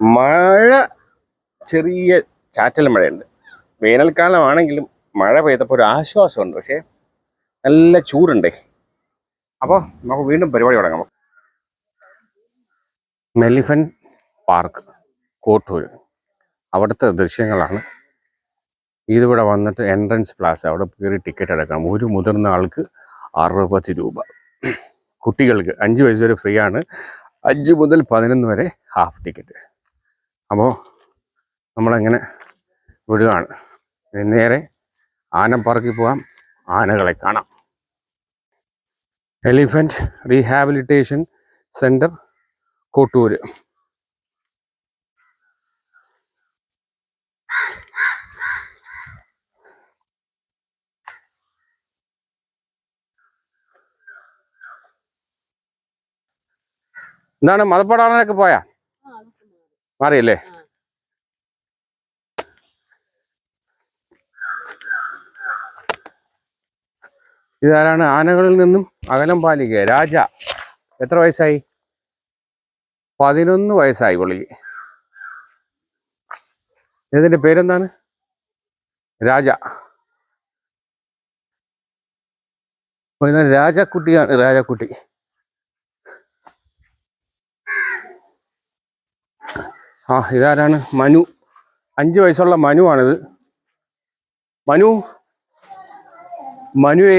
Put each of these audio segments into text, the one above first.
മഴ ചെറിയ ചാറ്റൽ മഴയുണ്ട്. വേനൽക്കാലമാണെങ്കിലും മഴ പെയ്തപ്പോൾ ഒരു ആശ്വാസമുണ്ട്. പക്ഷേ നല്ല ചൂടുണ്ടേ. അപ്പോൾ നമുക്ക് വീണ്ടും പരിപാടി തുടങ്ങാം. Elephant park Kottoor. അവിടുത്തെ ദൃശ്യങ്ങളാണ്. ഇതിവിടെ വന്നിട്ട് എൻട്രൻസ് പ്ലാസ്. അവിടെ കയറി ടിക്കറ്റ് എടുക്കണം. ഒരു മുതിർന്ന ആൾക്ക് അറുപത് രൂപ. കുട്ടികൾക്ക് അഞ്ച് വയസ്സ് വരെ ഫ്രീ ആണ്. അഞ്ച് മുതൽ പതിനൊന്ന് വരെ ഹാഫ് ടിക്കറ്റ്. അപ്പോൾ നമ്മളങ്ങനെ വിടുകയാണ്. നേരെ ആനപ്പാർക്കിൽ പോകാം. ആനകളെ കാണാം. എലിഫന്റ് റീഹാബിലിറ്റേഷൻ സെന്റർ കോട്ടൂര് എന്താണ് മതപ്പാടാനൊക്കെ പോയാ? മാറിയല്ലേ? ഇതാരാണ്? ആനകളിൽ നിന്നും അകലം പാലിക്കുക രാജ. എത്ര വയസ്സായി? പതിനൊന്ന് വയസ്സായി പുള്ളിക്ക് ഇതിന്റെ പേരെന്താണ്? രാജ. രാജക്കുട്ടിയാണ് രാജക്കുട്ടി. ആ ഇതാരാണ്? മനു. അഞ്ച് വയസ്സുള്ള മനു ആണിത് മനു? മനുവേ?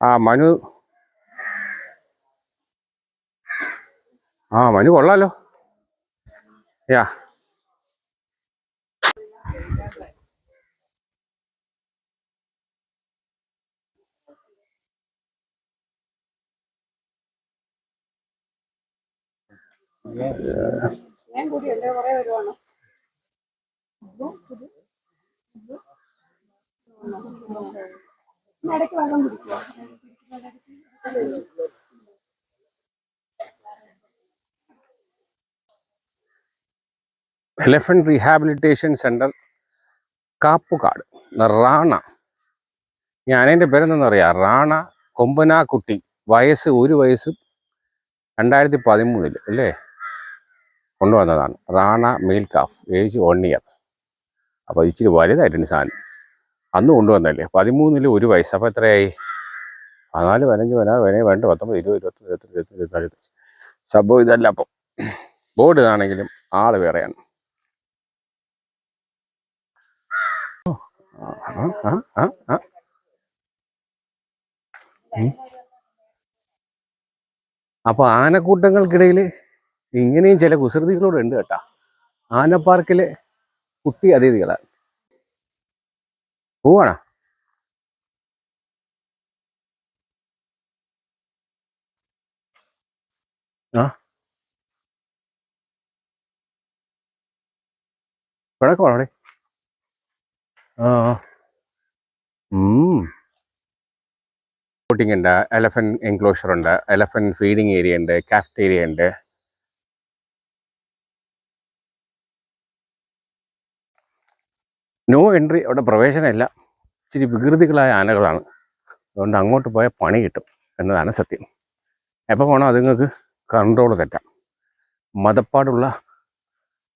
ആ മനു. ആ മനു കൊള്ളാലോ. യാ ഞാൻ കൂടി എന്റെ കുറെ വരുവാണ് elephant rehabilitation centre Kappukad Rana. ഞാൻ ഞാനെന്റെ പേരെന്തെന്നറിയാം റാണ കൊമ്പനാക്കുട്ടി വയസ്സ് ഒരു വയസ്സ് രണ്ടായിരത്തി പതിമൂന്നിൽ അല്ലേ? കൊണ്ടുവന്നതാണ്. Rana male calf age one year. അപ്പോൾ ഇച്ചിരി വലുതായിട്ടുണ്ട് സാധനം. അന്ന് കൊണ്ടുവന്നല്ലേ പതിമൂന്നിൽ ഒരു വയസ്സ്. അപ്പോൾ എത്രയായി? പതിനാല് പതിനഞ്ച് പതിനാറ് പതിനേഴ് പതിനെട്ട് പത്തൊമ്പത് ഇരുപത് ഇരുപത്തൊന്ന് ഇരുപത്തി ഇരുപത്തി ഇരുപത്തിനാല് സംഭവം ഇതല്ല അപ്പം ബോർഡ് ഇതാണെങ്കിലും ആൾ വേറെയാണ്. അപ്പോൾ ആനക്കൂട്ടങ്ങൾക്കിടയിൽ ഇങ്ങനെയും ചില കുസൃതികളോട് ഉണ്ട് കേട്ടാ. ആനപ്പാർക്കിലെ കുട്ടി അതിഥികളാണ് പോവാണോ? ആ. പിണക്കമാണോ അവിടെ. ആ ബോട്ടിംഗ് ഉണ്ട് എലഫൻ എൻക്ലോഷർ ഉണ്ട് എലഫൻ ഫീഡിങ് ഏരിയ ഉണ്ട് കാഫ്റ്റേരിയ ഉണ്ട്. നോ എൻട്രി അവിടെ പ്രവേശനമില്ല. ഇച്ചിരി വികൃതികളായ ആനകളാണ്. അതുകൊണ്ട് അങ്ങോട്ട് പോയാൽ പണി കിട്ടും എന്നതാണ് സത്യം. എപ്പോൾ പോകണം? അതുങ്ങൾക്ക് കൺട്രോൾ തെറ്റാം. മതപ്പാടുള്ള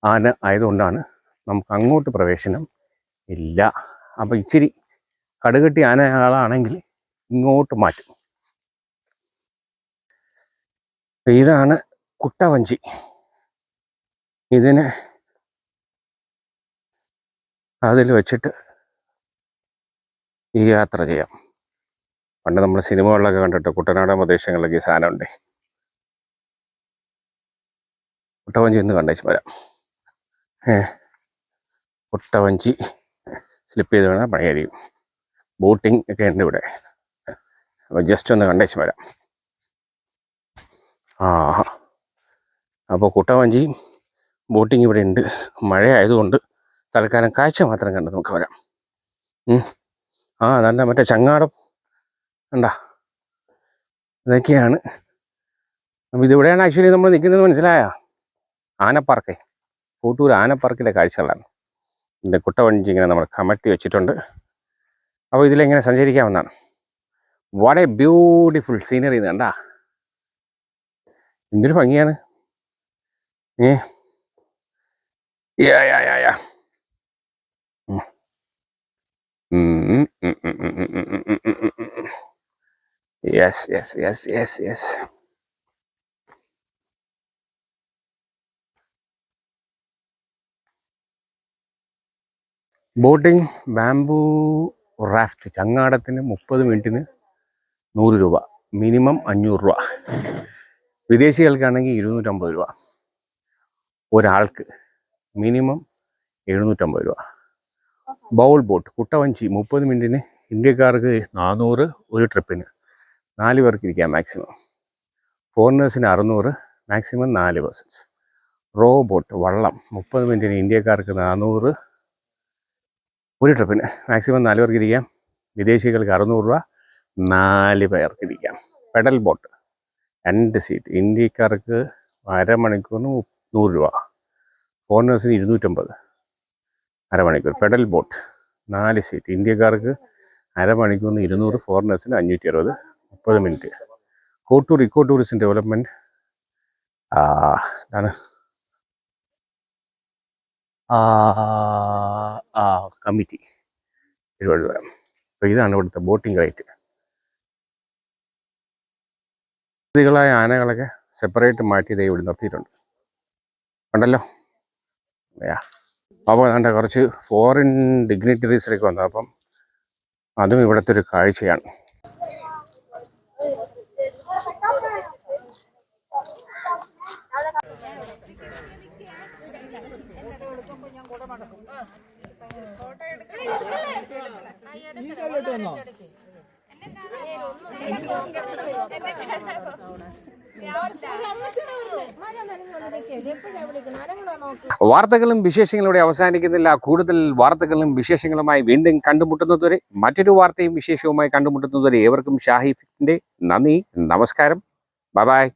ആന ആയതുകൊണ്ടാണ് നമുക്ക് അങ്ങോട്ട് പ്രവേശനം ഇല്ല. അപ്പം ഇച്ചിരി കടുകട്ടി ആനകളാണെങ്കിൽ ഇങ്ങോട്ട് മാറ്റും. ഇതാണ് കുട്ടവഞ്ചി. ഇതിന് അതിൽ വെച്ചിട്ട് ഈ യാത്ര ചെയ്യാം. പണ്ട് നമ്മൾ സിനിമകളിലൊക്കെ കണ്ടിട്ട് കുട്ടനാടൻ പ്രദേശങ്ങളിലൊക്കെ ഈ സാധനം ഉണ്ടേ. കുട്ടവഞ്ചി ഒന്ന് കണ്ടേച്ച് വരാം ഏ കുട്ടവഞ്ചി സ്ലിപ്പ് ചെയ്ത് വേണം പണിയായിരിക്കും ബോട്ടിംഗ് ഒക്കെ ഉണ്ട് ഇവിടെ. അപ്പോൾ ജസ്റ്റ് ഒന്ന് കണ്ടേച്ച് വരാം ആ അപ്പോൾ കുട്ടവഞ്ചിയും ബോട്ടിംഗ് ഇവിടെ ഉണ്ട്. മഴ ആയതുകൊണ്ട് തൽക്കാലം കാഴ്ച മാത്രം കണ്ട് നമുക്ക് വരാം. ആ നല്ല മറ്റേ ചങ്ങാടം. കണ്ടാ? ഇതൊക്കെയാണ്. അപ്പം ഇതിവിടെയാണ് ആക്ച്വലി നമ്മൾ നിൽക്കുന്നത് മനസ്സിലായ? ആനപ്പാർക്കേ കൂട്ടൂർ ആനപ്പാർക്കിന്റെ കാഴ്ചകളാണ്. ഇത് കുട്ടവഞ്ചി ഇങ്ങനെ നമ്മൾ കമഴ്ത്തി വെച്ചിട്ടുണ്ട്. അപ്പോൾ ഇതിലെങ്ങനെ സഞ്ചരിക്കാമെന്നാണ്. വാട്ട് എ ബ്യൂട്ടിഫുൾ സീനറി കണ്ടാ? എന്തൊരു ഭംഗിയാണ്. ഏ? Yeah yeah yeah yes yes yes yes yes boating bamboo raft ചങ്ങാടത്തിന് മുപ്പത് മിനിറ്റിന് നൂറ് രൂപ. മിനിമം അഞ്ഞൂറ് രൂപ. വിദേശികൾക്കാണെങ്കിൽ ഇരുന്നൂറ്റമ്പത് രൂപ. ഒരാൾക്ക് മിനിമം എഴുന്നൂറ്റമ്പത് രൂപ. ബൗൾ ബോട്ട് കുട്ടവഞ്ചി മുപ്പത് മിനിറ്റിന് ഇന്ത്യക്കാർക്ക് നാനൂറ് ഒരു ട്രിപ്പിന്. നാല് പേർക്ക് ഇരിക്കാം മാക്സിമം. ഫോറിനേഴ്സിന് അറുന്നൂറ് മാക്സിമം നാല് പേഴ്സൺസ്. റോ ബോട്ട് വള്ളം മുപ്പത് മിനിറ്റിന് ഇന്ത്യക്കാർക്ക് നാനൂറ് ഒരു ട്രിപ്പിന്. മാക്സിമം നാല് പേർക്ക് ഇരിക്കാം. വിദേശികൾക്ക് അറുന്നൂറ് രൂപ നാല് പേർക്ക് ഇരിക്കാം. പെഡൽ ബോട്ട് രണ്ട് സീറ്റ്. ഇന്ത്യക്കാർക്ക് അരമണിക്കൂറിന് നൂറ് രൂപ. ഫോറിനേഴ്സിന് ഇരുന്നൂറ്റമ്പത്. അരമണിക്കൂർ. Pedal boat. നാല് സീറ്റ്. ഇന്ത്യക്കാർക്ക് അരമണിക്കൂറിന് ഇരുന്നൂറ് ഫോറിനേഴ്സിന് അഞ്ഞൂറ്റി അറുപത് മുപ്പത് minute. Kottoor eco tourism development ആ, കമ്മിറ്റി. തിരുവനന്തപുരം അപ്പോൾ ഇതാണ് ഇവിടുത്തെ ബോട്ടിംഗ് റേറ്റ്. ഇതികളായ ആനകളൊക്കെ സെപ്പറേറ്റ് മാറ്റി ദേ ഇവിടെ നിർത്തിയിട്ടുണ്ട്. ഉണ്ടല്ലോ? യാ. അപ്പോൾ വേണ്ട കുറച്ച് ഫോറിൻ ഡിഗ്നിറ്ററീസിലേക്ക് വന്നു. അപ്പം അതും ഇവിടുത്തെ ഒരു കാഴ്ചയാണ്. വാർത്തകളും വിശേഷങ്ങളുടെ അവസാനിക്കുന്നില്ല. കൂടുതൽ വാർത്തകളും വിശേഷങ്ങളുമായി വീണ്ടും കണ്ടുമുട്ടുന്നതുവരെ മറ്റൊരു വാർത്തയും വിശേഷവുമായി കണ്ടുമുട്ടുന്നതുവരെ ഏവർക്കും ഷാഹിഫിന്റെ നന്ദി നമസ്കാരം. ബൈ.